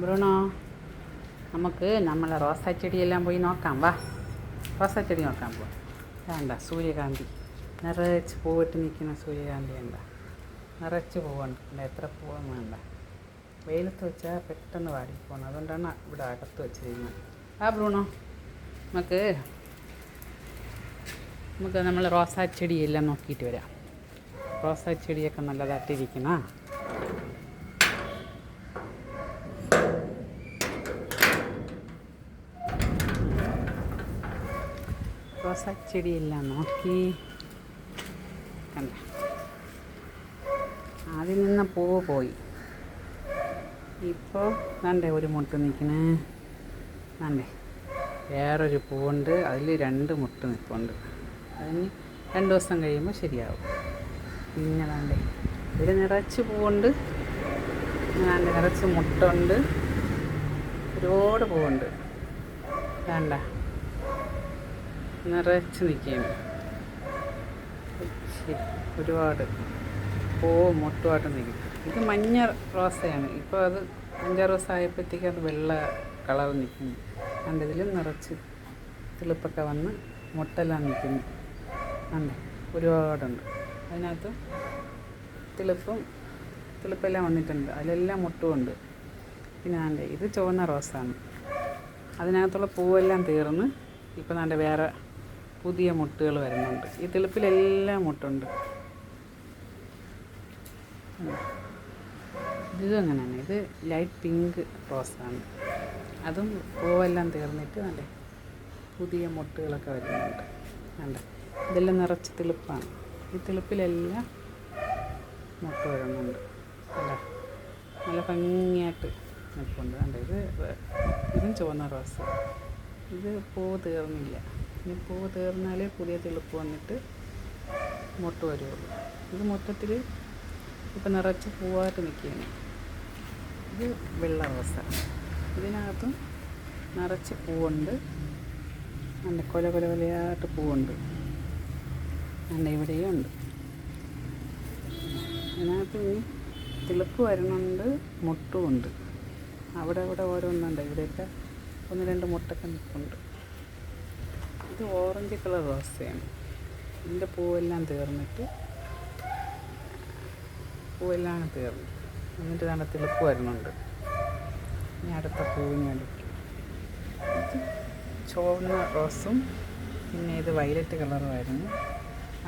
Bruno നമുക്ക് നമ്മളെ റോസാ ചെടിയെല്ലാം പോയി നോക്കാം വാ. റോസാ ചെടി നോക്കാൻ പോവാം. വേണ്ട സൂര്യകാന്തി. നിറച്ച് പൂവിട്ട് നിൽക്കുന്ന സൂര്യകാന്തി വേണ്ട നിറച്ച് പൂവുണ്ട്. എത്ര പൂവും വേണ്ട. വെയിലത്ത് വെച്ചാൽ പെട്ടെന്ന് വാടിപ്പോകണം അതുകൊണ്ടാണ് ഇവിടെ അകത്ത് വെച്ചിരിക്കുന്നത് ആ ബ്രൂണോ നമുക്ക് നമുക്ക് നമ്മൾ റോസാ ചെടിയെല്ലാം നോക്കിയിട്ട് വരാം. റോസാ ചെടിയൊക്കെ നല്ലതായിട്ടിരിക്കണ റോസാ ചെടിയെല്ലാം നോക്കി. കണ്ട. ആദ്യം നിന്ന് പൂവ് പോയി. ഇപ്പോൾ നണ്ടേ ഒരു മുട്ട് നിൽക്കണേ നണ്ടേ വേറൊരു പൂവുണ്ട്. അതിൽ രണ്ട് മുട്ട് നിൽപ്പുണ്ട് അതിന് രണ്ട് ദിവസം കഴിയുമ്പോൾ ശരിയാവും. പിന്നെ വേണ്ടേ ഇതിൽ നിറച്ച് പൂവുണ്ട്. നല്ല നിറച്ച് മുട്ടുണ്ട്. ഒരുപാട് പൂവുണ്ട്. വേണ്ട നിറച്ച് നിൽക്കുകയും ഒരുപാട്. ഓ മുട്ടുമായിട്ട് നിൽക്കും. ഇത് മഞ്ഞ റോസയാണ്. ഇപ്പോൾ അത് അഞ്ചാറ് ദിവസം ആയപ്പോഴത്തേക്ക് അത് വെള്ള കളർ നിൽക്കുന്നു. അതിന്റെ ഇതിലും നിറച്ച് തിളുപ്പൊക്കെ വന്ന് മുട്ടെല്ലാം നിൽക്കുന്നു. ഉണ്ട് ഒരുപാടുണ്ട്. അതിനകത്ത് തിളുപ്പും തിളുപ്പെല്ലാം വന്നിട്ടുണ്ട്. അതിലെല്ലാം മുട്ടുമുണ്ട്. പിന്നെ ആണ്ട് ഇത് ചുവന്ന റോസാണ്. അതിനകത്തുള്ള പൂവെല്ലാം തീർന്ന് ഇപ്പം നാണ്ട് വേറെ പുതിയ മുട്ടുകൾ വരുന്നുണ്ട്. ഈ തെളുപ്പിലെല്ലാം മുട്ടുണ്ട്. ഇതും അങ്ങനെ തന്നെ ഇത് ലൈറ്റ് പിങ്ക് റോസാണ്. അതും പൂവെല്ലാം തീർന്നിട്ട് നല്ല പുതിയ മുട്ടുകളൊക്കെ വരുന്നുണ്ട്. കണ്ട ഇതെല്ലാം നിറച്ച് തെളുപ്പാണ്. ഈ തെളുപ്പിലെല്ലാം മുട്ട വരുന്നുണ്ട്. അല്ല നല്ല ഭംഗിയായിട്ട് നിൽപ്പുണ്ട്. കണ്ട ഇത് ഇതും ചുവന്ന റോസ്. ഇത് പൂവ് തീർന്നില്ല. ഇനി പൂവ് തീർന്നാലേ പുതിയ തെളുപ്പ് വന്നിട്ട് മുട്ട വരുള്ളൂ. ഇത് മൊത്തത്തിൽ ഇപ്പം നിറച്ച് പൂവായിട്ട് നിൽക്കുകയാണ്. ഇത് വെള്ള റോസ. ഇതിനകത്തും നിറച്ച് പൂവുണ്ട്. നല്ല കൊല കൊല കൊലയായിട്ട് പൂവുണ്ട്. നല്ല ഇവിടെയും ഉണ്ട്. അതിനകത്ത് ഇനി തിളുപ്പ് വരുന്നുണ്ട് മുട്ടുമുണ്ട് അവിടെ ഇവിടെ ഓരോന്നുണ്ട്. ഇവിടെയൊക്കെ ഒന്ന് രണ്ട് മുട്ടൊക്കെ നിൽപ്പുണ്ട്. ഇത് ഓറഞ്ച് കളർ റോസയാണ്. ഇതിന്റെ പൂവെല്ലാം തീർന്നിട്ട് പൂവെല്ലാം തീർന്നു. എന്നിട്ട് നല്ല തിളുപ്പ് വരുന്നുണ്ട്. ഇനി അടുത്ത പൂവിന് വേണ്ടിയിട്ട് ഇത് ചുവന്ന റോസും പിന്നെ ഇത് വയലറ്റ് കളറുമായിരുന്നു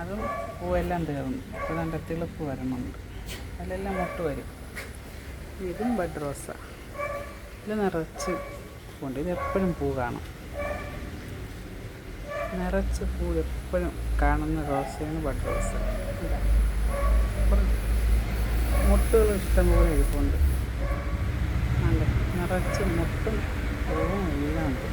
അതും പൂവെല്ലാം തീർന്നു. ഇപ്പോൾ നല്ല തിളുപ്പ് വരുന്നുണ്ട്. അതിലെല്ലാം മുട്ട് വരും. ഇതും ബഡ് റോസാണ് ഇത് നിറച്ച് പൂണ്ട് ഇത് എപ്പോഴും പൂ കാണും. നിറച്ച് പൂ എപ്പോഴും കാണുന്ന റോസയാണ് ബഡ് റോസ് മുട്ടുകൾ ഇഷ്ടംപോലെ ഇരിപ്പുണ്ട്. നല്ല നിറച്ച് മുട്ടും പൂവും എല്ലാം ഉണ്ട്.